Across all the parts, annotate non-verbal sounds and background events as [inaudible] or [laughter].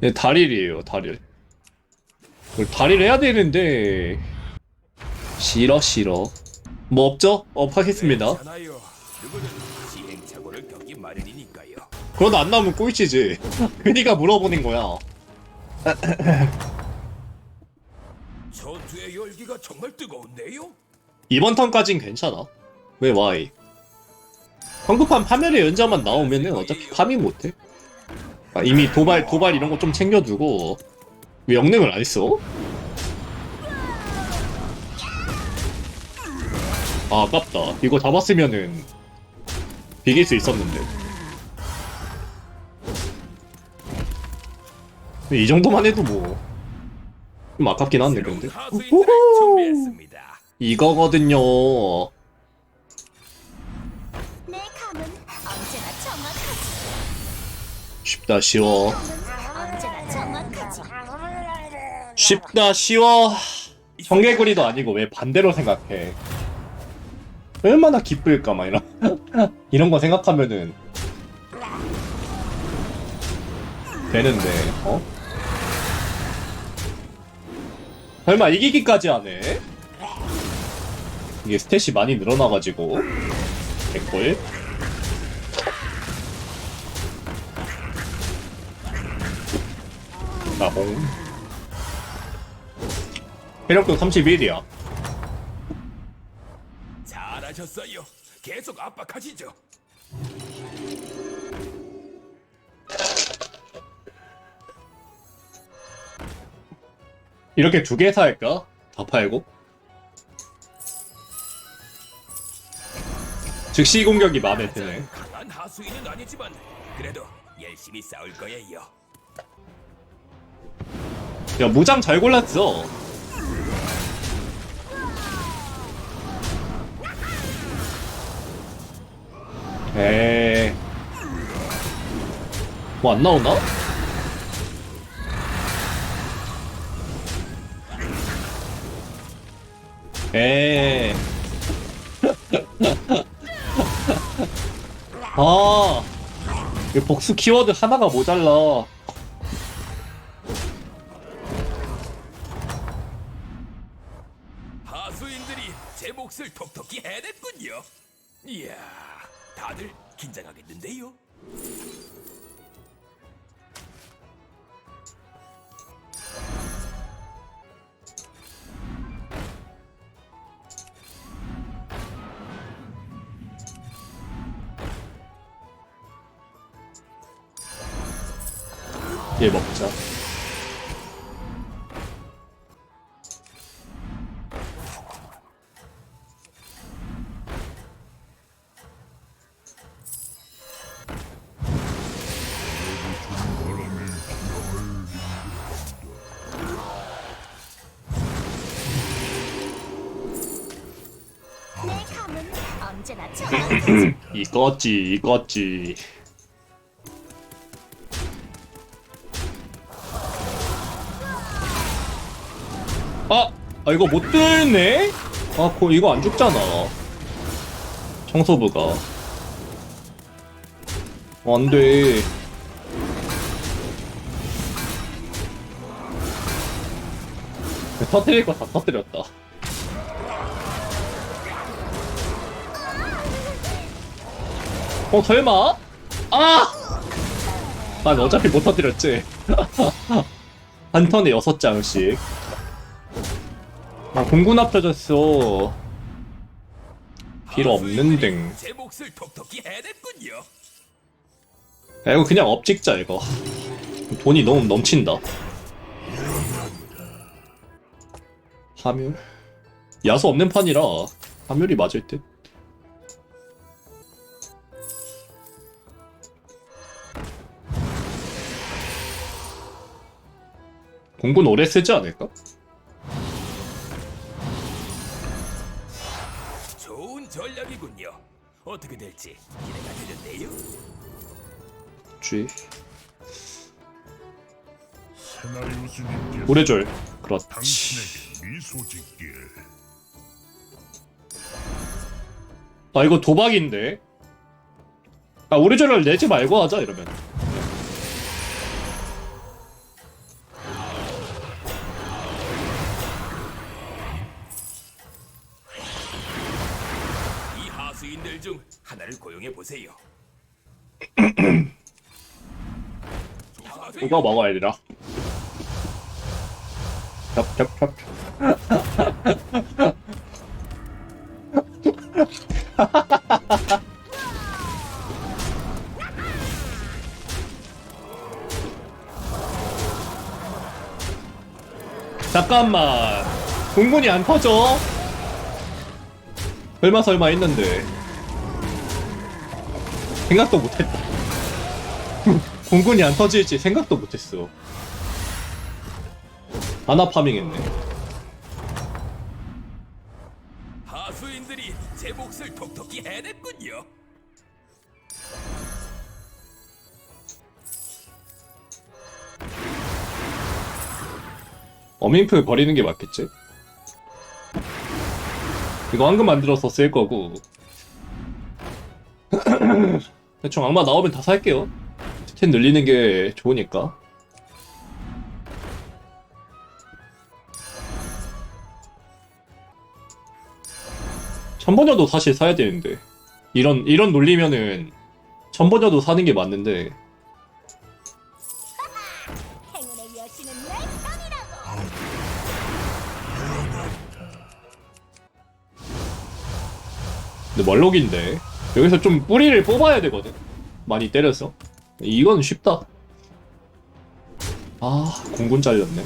네, 달일이에요, 달일. 그걸 달일 해야 되는데 싫어 싫어. 뭐 없죠? 업 하겠습니다. 괜찮아요. 누구든 시행착오를 겪기 마련이니까요. 그러다 안 나오면 꼴찌지. 그니까 물어보는 거야. 전투의 열기가 정말 뜨거운데요? 이번 턴까진 괜찮아. 왜 와이? 황급한 파멸의 연자만 나오면은 어차피 파밍 못해. 아, 이미 도발 도발 이런 거 좀 챙겨두고 왜 영능을 안 했어? 아 아깝다. 이거 잡았으면은 비길 수 있었는데. 이 정도만 해도 뭐 좀 아깝긴 한데 근데. 준비했습니다. 이거거든요. 쉽다 쉬워. 쉽다 쉬워. 성개구리도 아니고 왜 반대로 생각해? 얼마나 기쁠까 막 이런 [laughs] 이런 거 생각하면은 되는데 어? 설마 이기기까지 하네? 이게 스탯이 많이 늘어나가지고 개꿀 나봉 회력도 31이야 잘하셨어요. 계속 압박하시죠. 이렇게 두 개 살까? 다 팔고 즉시 공격이 마음에 드네 강한 하수인은 아니지만 그래도 열심히 싸울 거예요. 야 무장 잘 골랐어 에이 뭐 안 나오나? 에이 [laughs] 아, 이 복수 키워드 하나가 모자라. 제 몫을 톡톡히 해냈군요. 이야, 다들 긴장하겠는데요? 얘 먹자. 언제나 정확하지. [laughs] 이거지, 이거지. 아, 아 이거 못 뚫네? 아, 고, 이거 안 죽잖아. 청소부가. 어, 안 돼. 터뜨릴 거 다 터뜨렸다. 어 설마? 아! 난 어차피 못 터뜨렸지. [laughs] 한 턴에 여섯 장씩. 아 공군 합쳐졌어. 필요 없는 등. 제 몫을 톡톡히 해냈군요. 야 이거 그냥 업 찍자 이거. 돈이 너무 넘친다. 하멸? 야수 없는 판이라 하멸이 맞을 듯. 공군 오래 쓰지 않을까? 좋은 전략이군요. 어떻게 될지 기대가 되는데요. 쥐. 세나리우스님께서 오래절. 그렇지. 당신에게 미소 짓길 아 이거 도박인데. 아 오래절을 내지 말고 하자 이러면. 보세요. 이거 먹어야 되나? 겹겹겹 잠깐만 공군이 안 터져? 설마 설마 했는데 생각도 못했다 공군이 안 터질지 생각도 못했어. 하나 파밍했네. 하수인들이 제 몫을 톡톡히 해냈군요. 어민프 버리는 게 맞겠지? 이거 황금 만들어서 쓸 거고. [clears throat] 대충 악마 나오면 다 살게요. 스탯 늘리는 게 좋으니까. 천번여도 사실 사야 되는데. 이런, 이런 논리면은 천번여도 사는 게 맞는데. 근데 멀록인데 여기서 좀 뿌리를 뽑아야 되거든. 많이 때려서. 이건 쉽다. 아 공군 잘렸네.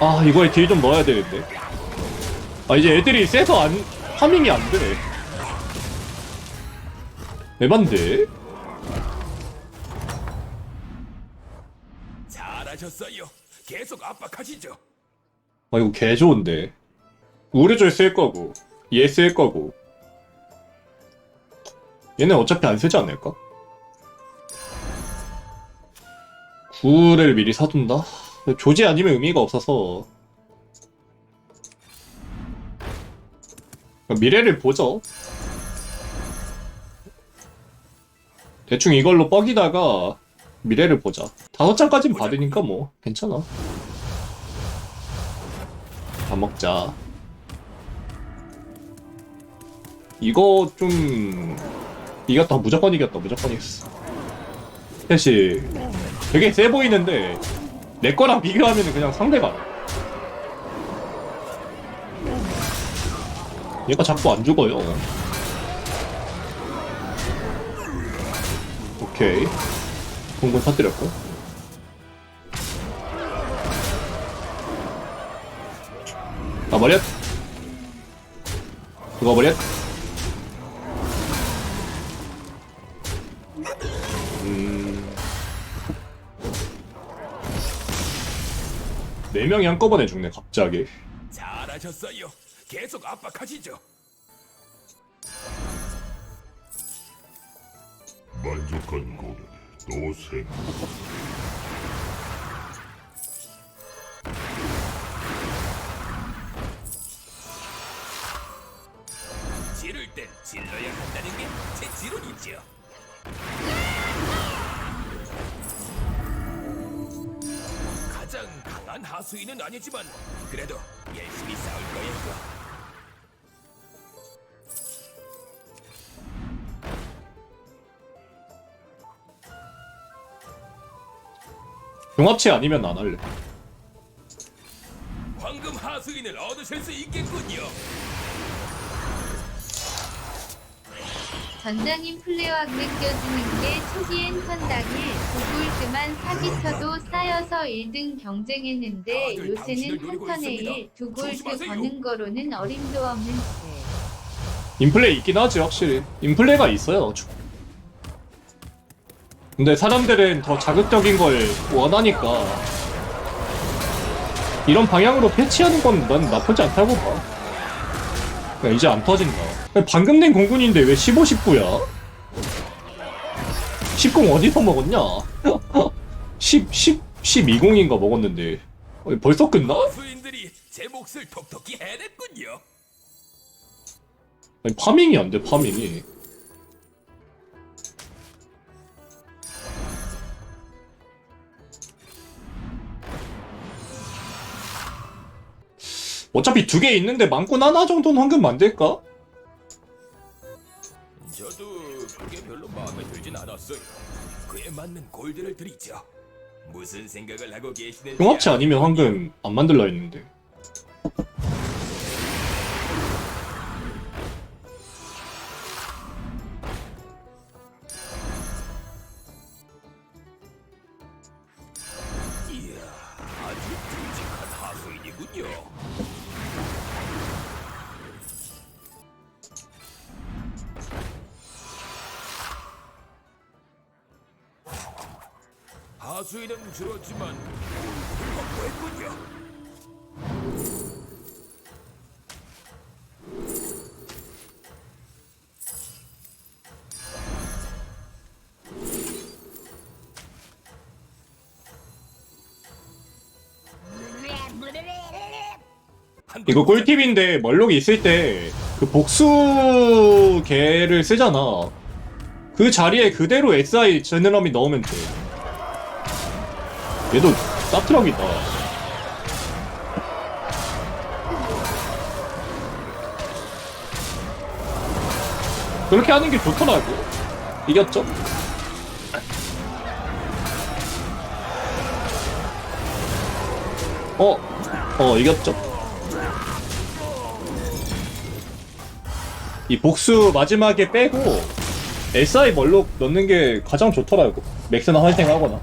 아 이거에 딜 좀 넣어야 되는데. 아 이제 애들이 세서 안 파밍이 안돼 에반데? 잘하셨어요. 계속 압박하시죠. 아 이거 개 좋은데 우르줄 쓸 거고 얘 쓸 거고 얘는 어차피 안 쓰지 않을까? 구를 미리 사둔다? 조지 아니면 의미가 없어서 미래를 보죠 대충 이걸로 뻑이다가 미래를 보자 다섯 장까진 받으니까 뭐 괜찮아 다 먹자. 이거 좀 이겼다 무조건 이겼다 무조건 이겼어. 셋이 되게 세 보이는데 내 거랑 비교하면 그냥 상대가 얘가 자꾸 안 죽어요. 오케이 공군 터뜨렸고. 아 버렸 그거 버렸 음... 네 명이 한꺼번에 죽네 갑자기. 잘하셨어요. 계속 압박하시죠. 만족한 고객 또 생. 지를 땐 질러야 한다는 게 제 지론이죠. 가장 강한 하수인은 아니지만 그래도 열심히 싸울 거예 종합체 아니면 안 할래 황금 하수인을 얻으실 수 있겠군요. 전장인 플레어학 느껴지는 게 초기엔 선당일 두골드만 사기쳐도 쌓여서 1등 경쟁했는데 다들 요새는 당신을 노리고 한 턴에 있습니다. 1, 두 골드 조심하세요. 버는 거로는 어림도 없는 체. 인플레 있긴 하지 확실히 인플레가 있어요 주- 근데 사람들은 더 자극적인 걸 원하니까 이런 방향으로 패치하는 건 난 나쁘지 않다고 봐 그러니까 이제 안 터진다 방금 낸 공군인데 왜 15, 19야? 10공 어디서 먹었냐? 10, 10, 12공인가 먹었는데 어, 벌써 끝나? 하수인들이 제 몫을 톡톡히 해냈군요. 아니, 파밍이 안 돼, 파밍이. 어차피 두 개 있는데 망꾼 하나 정도는 황금 만들까? 저도 그게 별로 마음에 들진 않았어요. 그에 맞는 골드를 드리죠. 무슨 생각을 하고 계시는지 경합치 아니면 황금 안 만들라 했는데 하수인은 줄었지만. 한 이거 번 꿀팁인데 멀록이 있을 때 그 복수 개를 쓰잖아 그 자리에 그대로 SI 제네럼이 넣으면 돼 얘도 싸트럭이다 그렇게 하는 게 좋더라고 이겼죠? 어, 어 이겼죠? 이 복수 마지막에 빼고 SI 멀록 넣는 게 가장 좋더라고 맥스나 활탱 하거나